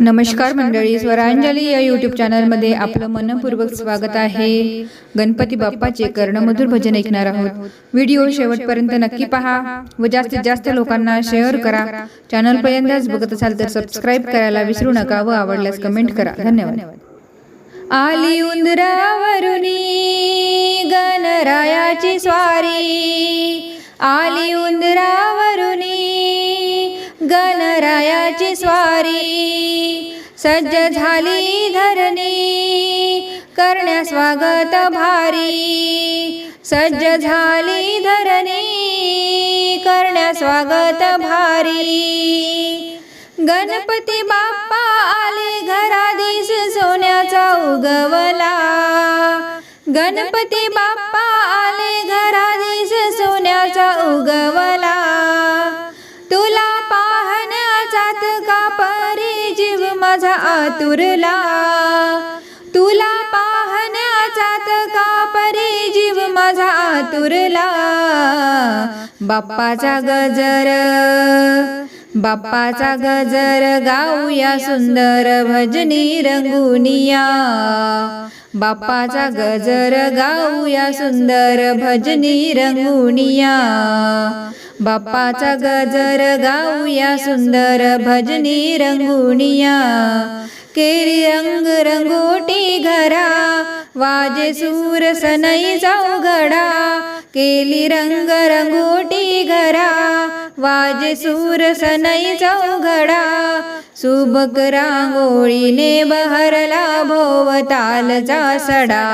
नमस्कार मंडळी स्वरांजली या यूट्यूब चॅनलमध्ये आपलं मनपूर्वक स्वागत आहे. गणपती बाप्पाचे कर्णमधुर भजन ऐकणार आहोत. व्हिडिओ शेवटपर्यंत नक्की पहा व जास्तीत जास्त लोकांना शेअर करा. चॅनल पहिल्यांदाच बघत असाल तर सबस्क्राईब करायला विसरू नका व आवडल्यास कमेंट करा. धन्यवाद. आली उंदरावरुनी गणरायाची स्वारी. आली उंदरावरुनी गणरायाची स्वारी. सज्ज झाली धरणी करण्या स्वागत भारी. सज्ज झाली धरणी करण्या स्वागत भारी. गणपती बाप माझा आतुरला तुला पाहण्याचात का परी जीव माझा आतुरला बाप्पाचा गजर बाप्पाचा गजर गाऊया सुंदर भजनी रंगुनिया. बाप्पाचा गजर गाऊया सुंदर भजनी रंगुनिया. बाप्पाचा गजर गाऊया सुंदर भजनी रंगुनिया. केरी रंग रंगोटी घरा वाजे सूर सनई चौघडा. केली रंग रंगोटी घरा वाजे सूर सनई चौघडा. सुबक रांगोळीने बहरला भोवतालचा सडा.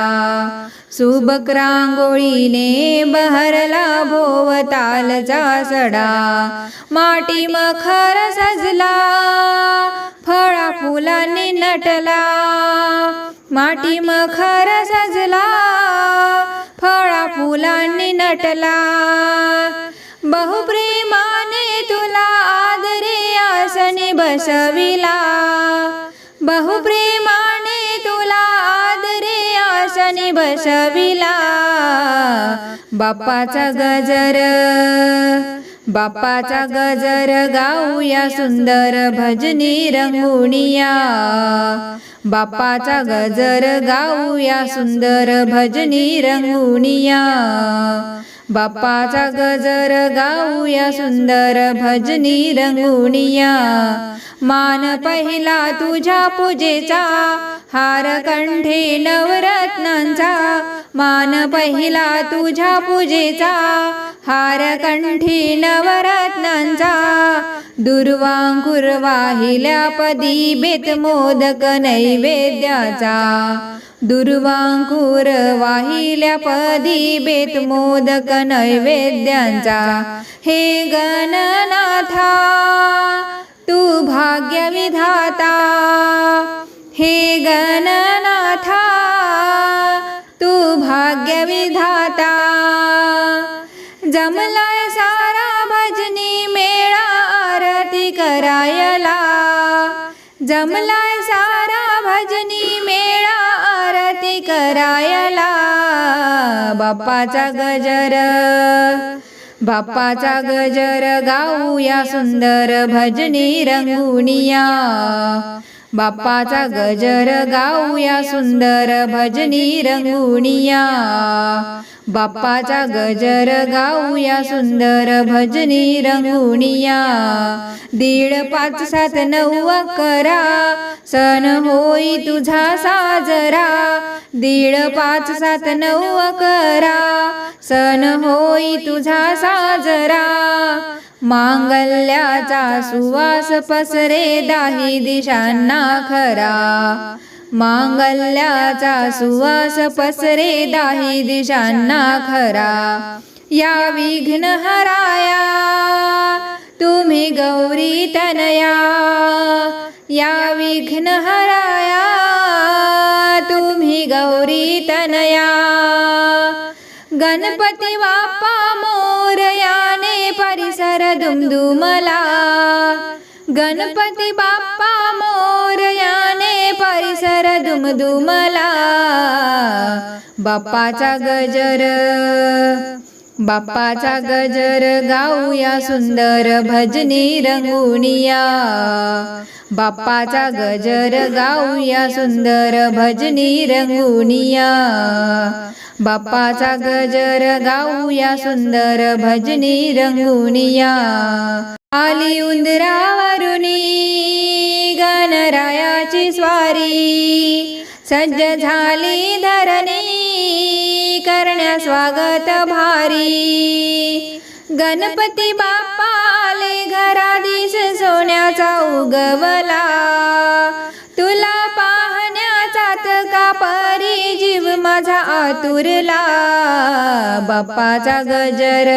सुबक रांगोळीने बहरला भोवतालचा सडा. माटी मखर सजला फळा फुलांनी नटला. माटी मखर सजला फळा फुलांनी नटला. बहुप्रेमाने तुला आदरे आसने बसविला. बसविला. बाप्पाचा गजर बाप्पाचा गजर गाऊया सुंदर भजनी रंगुनिया बाप्पाचा गजर गाऊया सुंदर भजनी रंगुनिया बाप्पाचा गजर गाऊया सुंदर भजनी रंगुनिया मान पहिला तुझ्या पूजेचा हार कंठे रत्नांचा मान पहिला तुझ्या पूजेचा. हार कंठी नवरत्नांचा. दुर्वांकुर वाहिल्या पदी बेत मोदक नैवेद्याचा. दुर्वांकुर वाहिल्या पदी बेत मोदक नैवेद्यांचा. हे गणनाथा तू भाग्य विधाता हे गणनाथा जमलाय सारा भजनी मेळा आरती करायला. जमलाय सारा भजनी मेळा आरती करायला. बाप्पाचा गजर बाप्पाचा गजर गाऊया सुंदर भजनी रंगुनिया. बाप्पाचा गजर गाऊया सुंदर भजनी रंगुनिया. बाप्पाचा गजर गाऊया सुंदर भजनी रंगुनिया. दीड पाच सात नऊ अकरा सण होई तुझा साजरा. दीड पाच सात नऊ अकरा सण होई तुझा साजरा. मांगल्याचा सुवास पसरे दाही दिशांना खरा. मांगल्याचा सुवास पसरे दाही दिशांना खरा. या विघ्न हराया तुम्ही गौरी तनया. या विघ्न हराया तुम्ही गौरी तनया. गणपती बाप्पा मोरयाने परिसर दुमदुमला. गणपती बाप्पा दुमदुमला बाप्पाचा गजर. बाप्पाचा गजर गाऊया सुंदर भजनी रंगुनिया. बाप्पाचा गजर गाऊया सुंदर भजनी रंगुनिया. बाप्पाचा गजर गाऊया सुंदर भजनी रंगुनिया. आली उंदरावरुनी गणरायाची स्वारी. सज्ज झाली धरणी करण्या स्वागत भारी. गणपती बाप्पाले घरा दिस सोन्याचा उगवला. तुला पाहण्याचात का परी जीव माझा आतुरला. बाप्पाचा गजर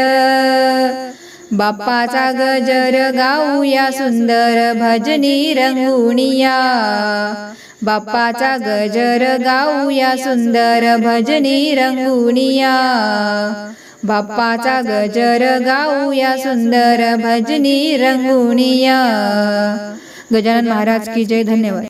बाप्पाचा गजर गाऊया सुंदर भजनी रंगुणिया बाप्पाचा गजर गाऊया सुंदर भजनी रंगुनिया. बाप्पाचा गजर गाऊया सुंदर भजनी रंगुनिया. गजानन महाराज की जय धन्यवाद.